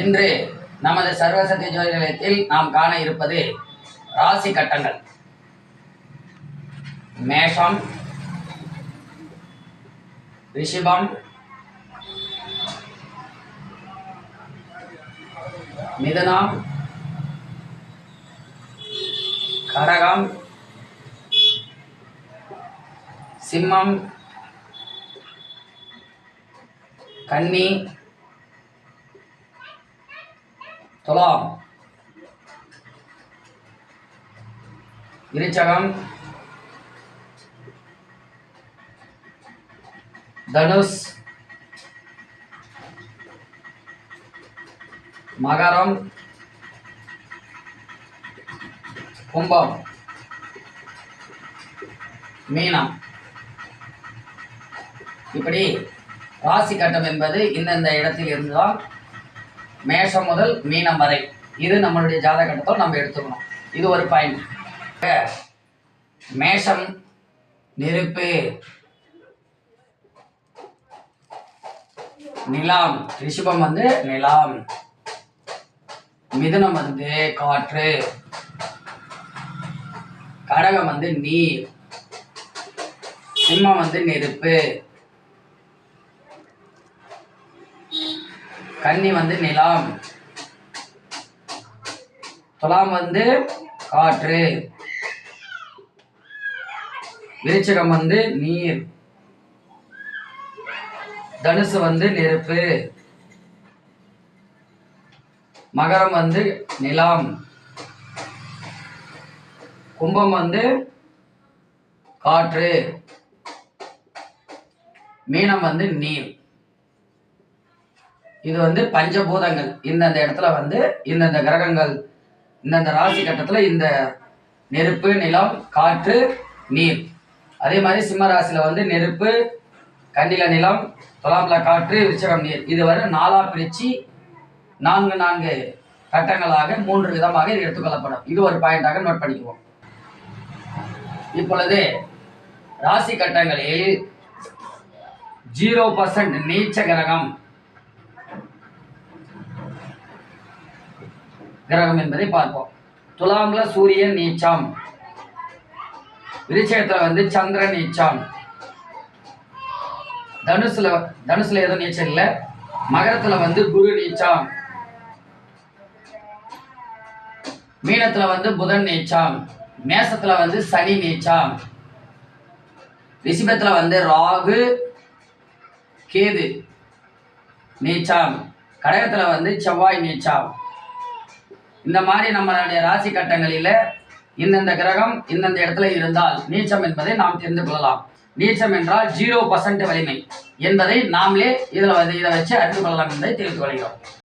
இன்று நமது சர்வசக்தி ஜோதி நிலையத்தில் நாம் காண இருப்பது ராசி கட்டங்கள். மேஷம் ரிஷிபம் மிதனம் கடகம் சிம்மம் கன்னி துலாம் விருச்சகம் தனுஷ். மகரம். கும்பம். மீனம். இப்படி ராசி கட்டம் என்பது இந்தந்த இடத்தில் இருந்துதான் மேஷம் முதல் மீனம் வரை. இது நம்மளுடைய ஜாதக கட்டத்தில் நம்ம எடுத்துக்கணும். இது ஒரு பாயிண்ட் மேஷம் நெருப்பு. நிலாம். ரிஷபம் வந்து நிலாம். மிதுனம் வந்து காற்று. கடகம் வந்து நீர். சிம்மம் வந்து நெருப்பு. கன்னி வந்து நிலம். துலாம் வந்து காற்று. விருச்சகம் வந்து நீர். தனுசு வந்து நெருப்பு. மகரம் வந்து நிலம். கும்பம் வந்து காற்று. மீனம் வந்து நீர். இது வந்து பஞ்சபூதங்கள். இந்தந்த இடத்துல வந்து இந்தந்த கிரகங்கள் இந்தந்த ராசி கட்டத்தில் இந்த நெருப்பு நிலம் காற்று நீர். அதே மாதிரி சிம்ம ராசியில் வந்து நெருப்பு கண்டில நிலம் துலாம்ல காற்று விருச்சகம் நீர். இதுவரை நாலா பிரிச்சு நான்கு நான்கு கட்டங்களாக மூன்று விதமாக இது எடுத்துக்கொள்ளப்படும். இது ஒரு பாயிண்டாக நோட் பண்ணிக்குவோம். இப்பொழுது ராசி கட்டங்களில் ஜீரோ பர்சன்ட் நீச்ச கிரகம். கிரகம் என்பதை பார்ப்போம். துலாம்ல சூரியன் நீச்சம். விருச்சயத்துல வந்து சந்திரன் நீச்சம். தனுசுல தனுசுல எதுவும் நீச்சம் இல்ல. மகரத்துல வந்து குரு நீச்சம். மீனத்துல வந்து புதன் நீச்சம். மேசத்துல வந்து சனி நீச்சம். ரிஷபத்துல வந்து ராகு கேது நீச்சம். கடகத்துல வந்து செவ்வாய் நீச்சம். இந்த மாதிரி நம்மளுடைய ராசி கட்டங்களில இந்தந்த கிரகம் இந்தந்த இடத்துல இருந்தால் நீச்சம் என்பதை நாம் தெரிந்து கொள்ளலாம். நீச்சம் என்றால் ஜீரோ பர்சன்ட் வலிமை என்பதை நாமளே இதில் இதை வச்சு அறிந்து கொள்ளலாம் என்பதை தெரிந்து கொள்கிறோம்.